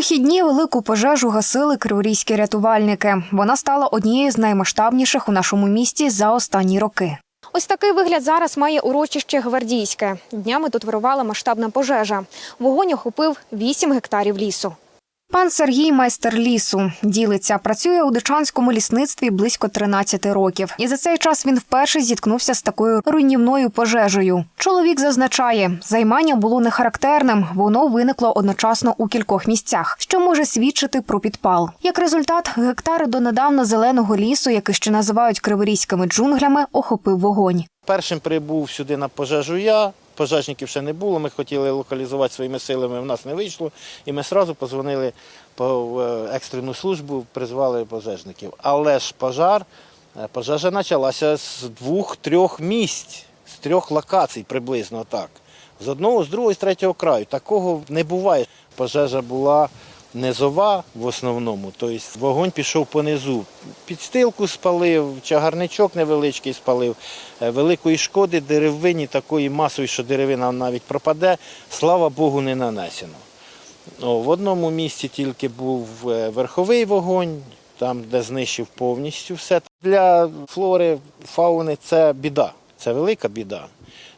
вихідні велику пожежу гасили криворізькі рятувальники. Вона стала однією з наймасштабніших у нашому місті за останні роки. Ось такий вигляд зараз має урочище Гвардійське. Днями тут вирувала масштабна пожежа. Вогонь охопив 8 гектарів лісу. Пан Сергій майстер лісу ділиться, працює у дичанському лісництві близько 13 років. І за цей час він вперше зіткнувся з такою руйнівною пожежею. Чоловік зазначає, займання було нехарактерним, воно виникло одночасно у кількох місцях, що може свідчити про підпал. Як результат, гектари донедавна зеленого лісу, який ще називають криворізькими джунглями, охопив вогонь. Першим прибув сюди на пожежу я. Пожежників ще не було. Ми хотіли локалізувати своїми силами, в нас не вийшло. І ми одразу позвонили по е, екстрену службу, призвали пожежників. Але ж пожар, е, пожежа почалася з двох-трьох місць, з трьох локацій приблизно так. З одного, з другого, з третього краю. Такого не буває. Пожежа була низова в основному, тобто вогонь пішов понизу. Підстилку спалив, чагарничок невеличкий спалив. Е, Великої шкоди деревині такої масової, що деревина навіть пропаде, слава Богу, не нанесено. О, в одному місці тільки був е, верховий вогонь, там, де знищив повністю все. Для флори, фауни це біда, це велика біда.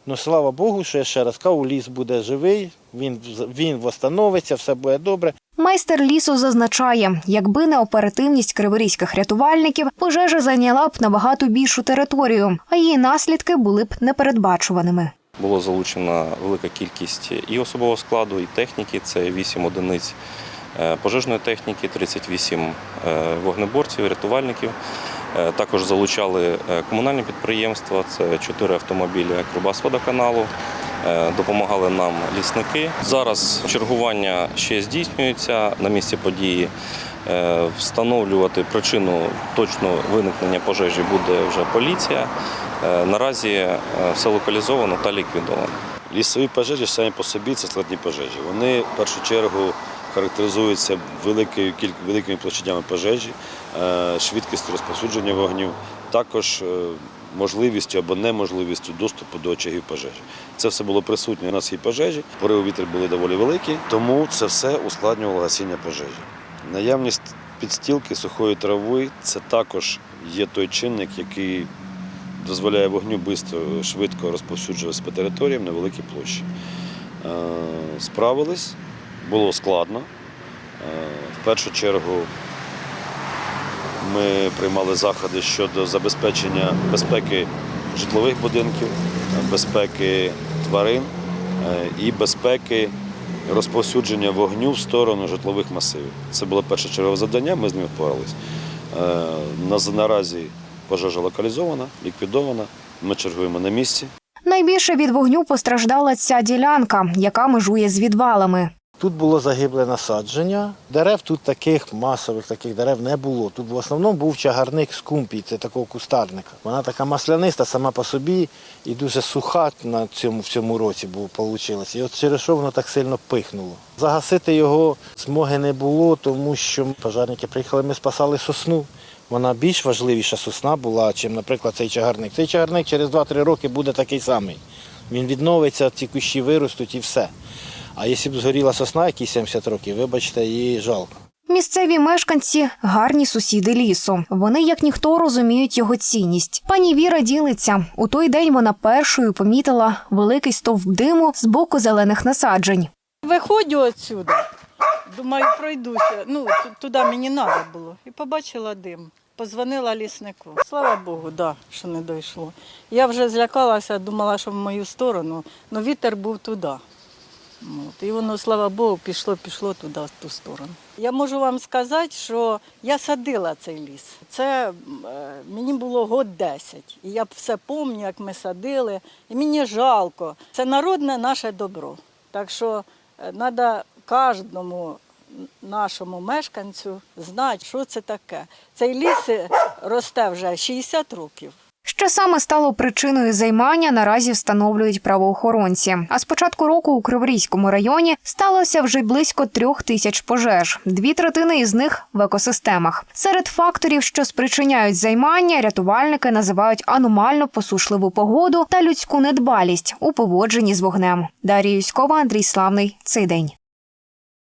Ну, слава Богу, що я ще раз кажу, ліс буде живий, він, він восстановиться, все буде добре. Майстер лісу зазначає, якби не оперативність криворізьких рятувальників, пожежа зайняла б набагато більшу територію, а її наслідки були б непередбачуваними. Було залучена велика кількість і особового складу, і техніки. Це 8 одиниць е, пожежної техніки, 38 е, вогнеборців, рятувальників. Е, Також залучали комунальні підприємства, це 4 автомобілі Кривбасводоканалу. Е, Допомагали нам лісники. Зараз чергування ще здійснюється на місці події. Е, Встановлювати причину точного виникнення пожежі буде вже поліція. Е, Наразі е, все локалізовано та ліквідовано. Лісові пожежі самі по собі це складні пожежі. Вони в першу чергу характеризуються великою великими площадями пожежі, е, швидкістю розповсюдження вогню, також е, можливістю або неможливістю доступу до очагів пожежі. Це все було присутнє на цій пожежі. Пориви вітру були доволі великі, тому це все ускладнювало гасіння пожежі. Наявність підстілки сухої трави це також є той чинник, який дозволяє вогню швидко розповсюджуватися по територіям на великій площі. Е, Справились, було складно. Е, В першу чергу ми приймали заходи щодо забезпечення безпеки житлових будинків, безпеки тварин е, і безпеки розповсюдження вогню в сторону житлових масивів. Це було першочергове завдання, ми з ним впоралися. Е, Наразі пожежа локалізована, ліквідована. Ми чергуємо на місці. Найбільше від вогню постраждала ця ділянка, яка межує з відвалами. Тут було загибле насадження. Дерев тут таких масових таких дерев не було. Тут в основному був чагарник скумпій, це такого кустарника. Вона така масляниста сама по собі і дуже суха на цьому в цьому році вийшло. І от через що воно так сильно пихнуло. Загасити його змоги не було, тому що пожарники приїхали, ми спасали сосну. Вона більш важливіша сосна була, чим, наприклад, цей чагарник. Цей чагарник через 2-3 роки буде такий самий. Він відновиться, ці кущі виростуть і все. А якщо б згоріла сосна, якій 70 років, вибачте, її жалко. Місцеві мешканці гарні сусіди лісу. Вони, як ніхто, розуміють його цінність. Пані Віра ділиться. У той день вона першою помітила великий стовп диму з боку зелених насаджень. Виходжу отсюда, думаю, пройдуся. Ну, туди мені треба було. І побачила дим. Позвонила ліснику. Слава Богу, да, що не дійшло. Я вже злякалася, думала, що в мою сторону, але вітер був туди. От, і воно, слава Богу, пішло, пішло туди, в ту сторону. Я можу вам сказати, що я садила цей ліс. Це е, мені було год 10. І я все пам'ятаю, як ми садили. І мені жалко. Це народне наше добро. Так що треба кожному нашому мешканцю знати, що це таке. Цей ліс е, росте вже 60 років. Що саме стало причиною займання, наразі встановлюють правоохоронці. А з початку року у Криворізькому районі сталося вже близько трьох тисяч пожеж. Дві третини із них в екосистемах. Серед факторів, що спричиняють займання, рятувальники називають аномально посушливу погоду та людську недбалість у поводженні з вогнем. Дарія Юськова, Андрій Славний. Цей день.